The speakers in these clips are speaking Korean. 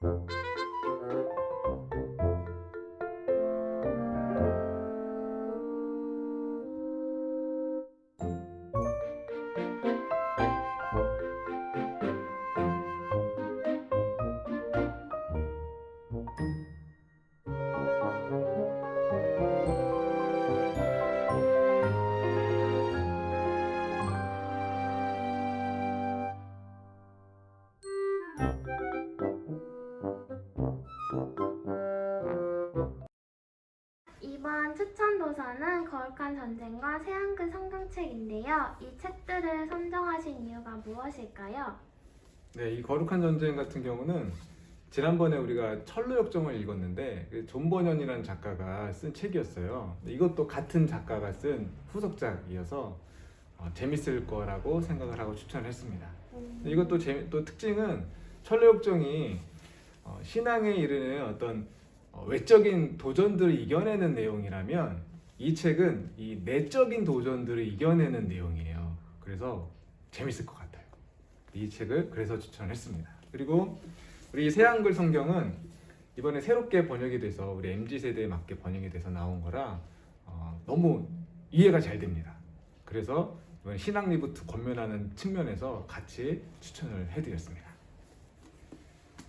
이번 추천 도서는 거룩한 전쟁과 새한글 성경책인데요. 이 책들을 선정하신 이유가 무엇일까요? 네, 이 거룩한 전쟁 같은 경우는 지난번에 우리가 철로 역정을 읽었는데 그존 버년이라는 작가가 쓴 책이었어요. 이것도 같은 작가가 쓴 후속작이어서 어, 재밌을 거라고 생각을 하고 추천했습니다. 근데 이것도 재, 또 특징은 철로 역정이 어, 신앙에 이르는 어떤 어, 외적인 도전들을 이겨내는 내용이라면 이 책은 이 내적인 도전들을 이겨내는 내용이에요. 그래서 재밌을 것 같아요. 이 책을 그래서 추천했습니다. 그리고 우리 새한글 성경은 이번에 새롭게 번역이 돼서 우리 mz 세대에 맞게 번역이 돼서 나온 거라 어, 너무 이해가 잘 됩니다. 그래서 이번 신앙 리부트 권면하는 측면에서 같이 추천을 해드렸습니다.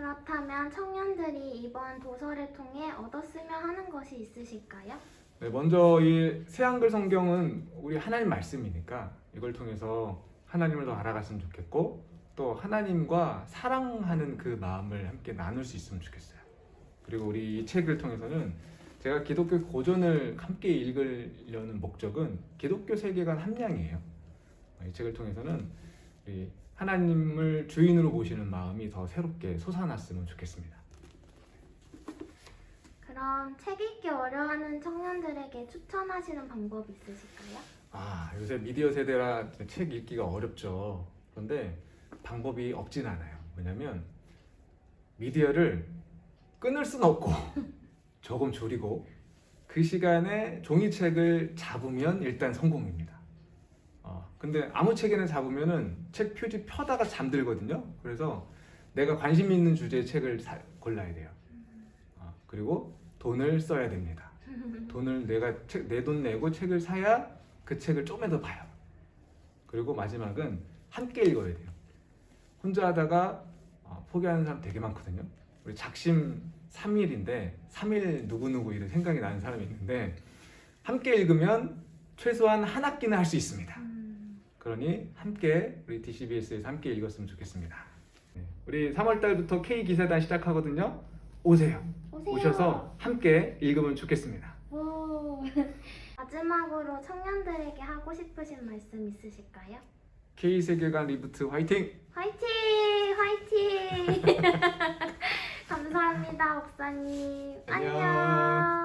그렇다면 청년들이 이번 도서를 통해 얻었으면 하는 것이 있으실까요? 네, 먼저 이 새한글 성경은 우리 하나님 말씀이니까 이걸 통해서 하나님을 더 알아갔으면 좋겠고 또 하나님과 사랑하는 그 마음을 함께 나눌 수 있으면 좋겠어요. 그리고 우리 이 책을 통해서는 제가 기독교 고전을 함께 읽으려는 목적은 기독교 세계관 함량이에요. 이 책을 통해서는 우리 하나님을 주인으로 모시는 마음이 더 새롭게 솟아났으면 좋겠습니다. 그럼 책 읽기 어려워하는 청년들에게 추천하시는 방법 있으실까요? 아 요새 미디어 세대라 책 읽기가 어렵죠. 그런데 방법이 없진 않아요. 왜냐면 미디어를 끊을 수는 없고 조금 줄이고 그 시간에 종이책을 잡으면 일단 성공입니다. 어, 근데 아무 책이나 잡으면은 책 표지 펴다가 잠들거든요. 그래서 내가 관심 있는 주제의 책을 사- 골라야 돼요. 어, 그리고 돈을 써야 됩니다. 돈을 내가 내 돈 내고 책을 사야 그 책을 좀더 봐요. 그리고 마지막은 함께 읽어야 돼요. 혼자 하다가 어, 포기하는 사람 되게 많거든요. 우리 작심 3일인데 3일 누구누구 이런 생각이 나는 사람이 있는데 함께 읽으면 최소한 한 학기는 할 수 있습니다. 음, 그러니 함께 우리 DCBS에서 함께 읽었으면 좋겠습니다. 네, 우리 3월 달부터 K 기사단 시작하거든요. 오세요. 오세요. 오셔서 함께 읽으면 좋겠습니다. 오. 마지막으로 청년들에게 하고 싶으신 말씀 있으실까요? K 세계관 리부트 화이팅! 화이팅! 화이팅! 감사합니다, 목사님. 안녕. 안녕.